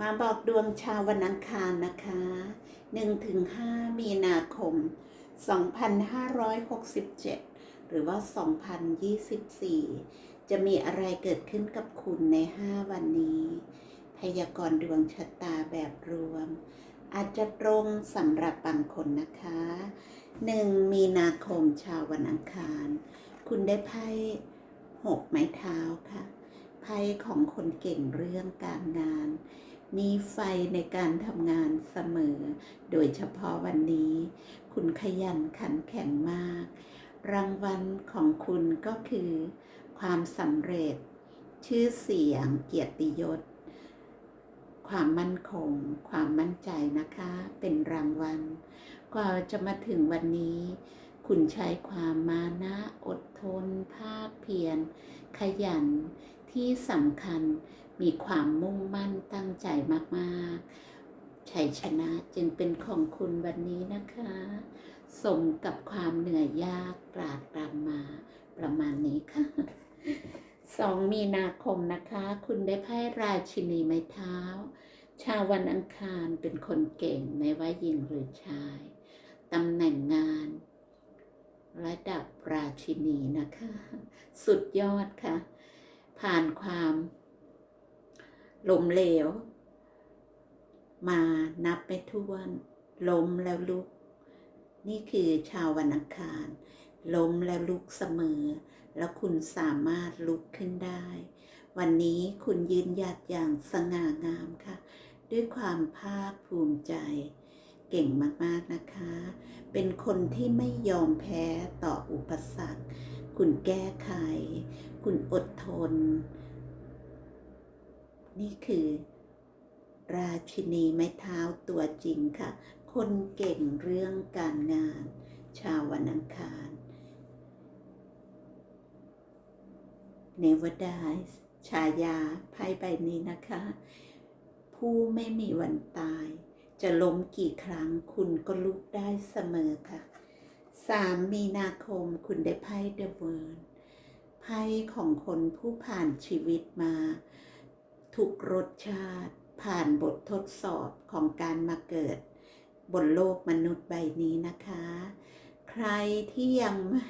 มาบอกดวงชาววันอังคารนะคะ1ถึง5มีนาคม 2567 หรือว่า 2024 จะมีอะไรเกิดขึ้นกับคุณใน 5 วันนี้ พยากรณ์ดวงชะตาแบบรวม อาจจะตรงสำหรับบางคนนะคะ 1 มีนาคมชาววันอังคาร คุณได้ไพ่หกไม้เท้าค่ะไพ่ของคนเก่งเรื่องการงาน มีไฟในการทำงานเสมอ โดยเฉพาะวันนี้ คุณขยันขันแข็งมาก รางวัลของคุณก็คือ ความสำเร็จ ชื่อเสียงเกียรติยศ ความมั่นคง ความมั่นใจนะคะ เป็นรางวัล กว่าจะมาถึงวันนี้ คุณใช้ความมานะ อดทน ภาคเพียร ขยัน ที่สำคัญมีความมุ่งมั่นตั้งใจมากๆ ชัยชนะจึงเป็นของคุณวันนี้นะคะ สมกับความเหนื่อยยากตรากตรำมาประมาณนี้ค่ะสองมีนาคมนะคะ คุณได้ไพ่ราชินีไม้เท้า ชาววันอังคารเป็นคนเก่งไม่ว่าหญิงหรือชายตำแหน่งงาน ระดับราชินีนะคะ สุดยอดค่ะ ผ่านความล้มเหลว มานับไม่ถ้วน ล้มแล้วลุก นี่คือชาววันอังคาร ล้มแล้วลุกเสมอ แล้วคุณสามารถลุกขึ้นได้ วันนี้คุณยืนหยัดอย่างสง่างามค่ะ ด้วยความภาคภูมิใจ เก่งมากๆนะคะ เป็นคนที่ไม่ยอมแพ้ต่ออุปสรรค คุณแก้ไข คุณอดทน นี่คือ ราชินีไม้เท้าตัวจริงค่ะ คนเก่งเรื่องการงาน ชาววันอังคาร Never dies ฉายาไพ่ใบนี้นะคะ ผู้ไม่มีวันตาย จะล้มกี่ครั้งคุณก็ลุกได้เสมอค่ะ 3 มีนาคมคุณได้ไพ่ The World ไพ่ของคนผู้ผ่านชีวิตมา ทุกรสชาติผ่านบททดสอบของการมาเกิด บนโลกมนุษย์ใบนี้นะคะ ใครที่ยังไม่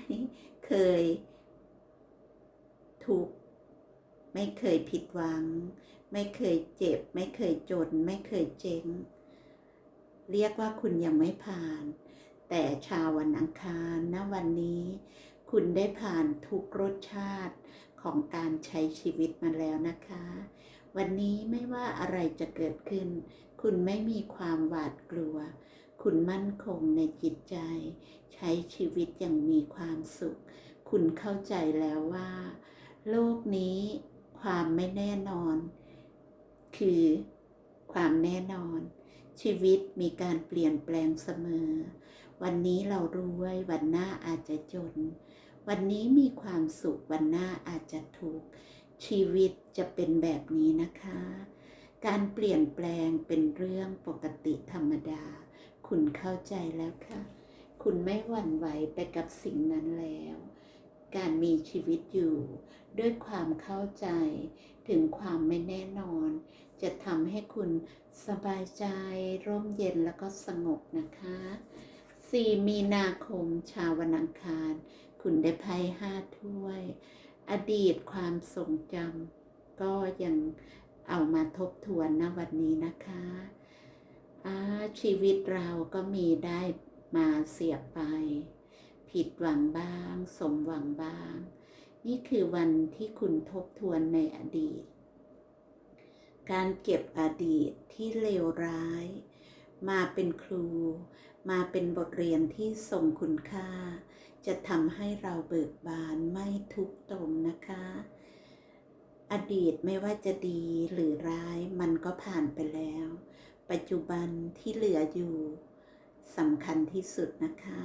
เคยทุกไม่เคยผิดหวัง ไม่เคยเจ็บ ไม่เคยจน ไม่เคยเจ๊ง เรียกว่าคุณยังไม่ผ่าน แต่ชาววันอังคารณวันนี้ คุณได้ผ่านทุกรสชาติของการใช้ชีวิตมาแล้วนะคะ วันนี้ไม่ว่าอะไรจะเกิดขึ้น คุณไม่มีความหวาดกลัว คุณมั่นคงในจิตใจ ใช้ชีวิตอย่างมีความสุข คุณเข้าใจแล้วว่า โลกนี้ความไม่แน่นอน คือความแน่นอน ชีวิตมีการเปลี่ยนแปลงเสมอ วันนี้เรารวยวันหน้าอาจจะจน วันนี้มีความสุขวันหน้าอาจจะทุกข์ชีวิตจะเป็นแบบนี้นะคะ การเปลี่ยนแปลงเป็นเรื่องปกติธรรมดา คุณเข้าใจแล้วค่ะ คุณไม่หวั่นไหวไปกับสิ่งนั้นแล้ว การมีชีวิตอยู่ ด้วยความเข้าใจ ถึงความไม่แน่นอน จะทำให้คุณสบายใจ ร่มเย็นแล้วก็สงบนะคะ 4 มีนาคมชาววันอังคาร คุณได้ไพ่ห้าถ้วย อดีตความทรงจำก็ยังเอามาทบทวนณวันนี้นะคะชีวิตเราก็มีได้มาเสียไป ผิดหวังบ้าง สมหวังบ้าง นี่คือวันที่คุณทบทวนในอดีต การเก็บอดีตที่เลวร้าย มาเป็นครู มาเป็นบทเรียนที่ทรงคุณค่า จะทำให้เราเบิกบานไม่ทุกข์ตมนะคะ อดีตไม่ว่าจะดีหรือร้ายมันก็ผ่านไปแล้ว ปัจจุบันที่เหลืออยู่สำคัญที่สุดนะคะ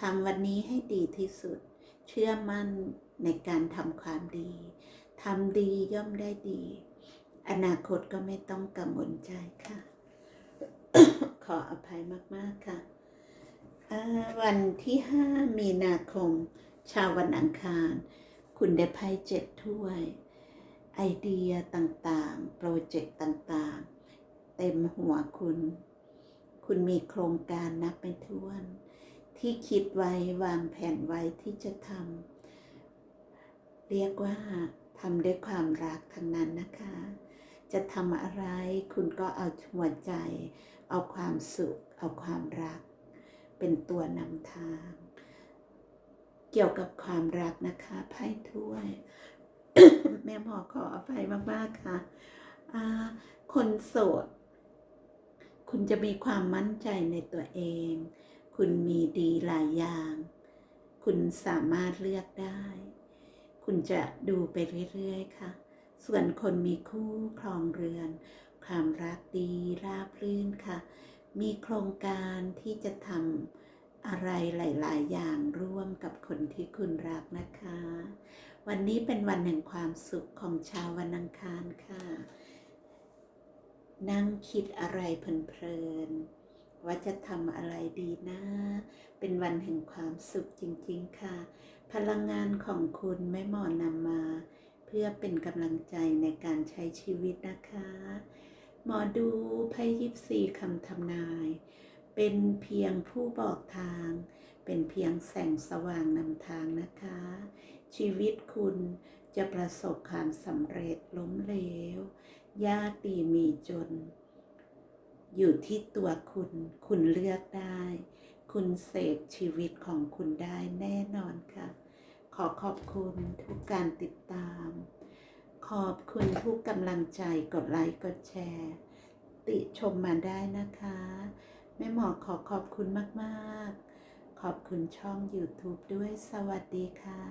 ทำวันนี้ให้ดีที่สุด เชื่อมั่นในการทำความดีทำดีย่อมได้ดี อนาคตก็ไม่ต้องกังวลใจค่ะ ขออภัยมาก ๆ ค่ะ วันที่ 5 มีนาคม ชาววันอังคาร คุณได้ไพ่เจ็ดถ้วย ไอเดียต่างๆ โปรเจกต์ต่างๆ เต็มหัวคุณ คุณมีโครงการนับไม่ถ้วน ที่คิดไว้วางแผนไว้ที่จะทำเรียกว่าทำด้วยความรักทั้งนั้นนะคะ จะทำอะไรคุณก็เอาหัวใจ เอาความสุข เอาความรัก เป็นตัวนำทาง เกี่ยวกับความรักนะคะไพ่ถ้วย แม่หมอขออภัยมากๆค่ะคนโสด คุณจะมีความมั่นใจในตัวเอง คุณมีดีหลายอย่าง คุณสามารถเลือกได้ คุณจะดูไปเรื่อยๆค่ะ ส่วนคนมีคู่ครองเรือน ความรักดีราบรื่นค่ะ มีโครงการที่จะทำอะไรหลาย ๆ อย่างร่วมกับคนที่คุณรักนะคะ วันนี้เป็นวันแห่งความสุขของชาววันอังคารค่ะ นั่งคิดอะไรเพลินๆว่าจะทำอะไรดีนะ เป็นวันแห่งความสุขจริง ๆ ค่ะ พลังงานของคุณแม่หมอนำมา เพื่อเป็นกำลังใจในการใช้ชีวิตนะคะ หมอดูไพ่ยิบสี่คำทำนาย เป็นเพียงผู้บอกทาง เป็นเพียงแสงสว่างนำทางนะคะ ชีวิตคุณจะประสบความสำเร็จล้มเหลวยากดีมีจน อยู่ที่ตัวคุณ คุณเลือกได้ คุณเสกชีวิตของคุณได้แน่นอนค่ะ ขอขอบคุณทุกการติดตาม ขอบคุณทุกกำลังใจกดไลค์กดแชร์ ติชมมาได้นะคะ แม่หมอขอขอบคุณมาก ๆ ขอบคุณช่อง YouTube ด้วยสวัสดีค่ะ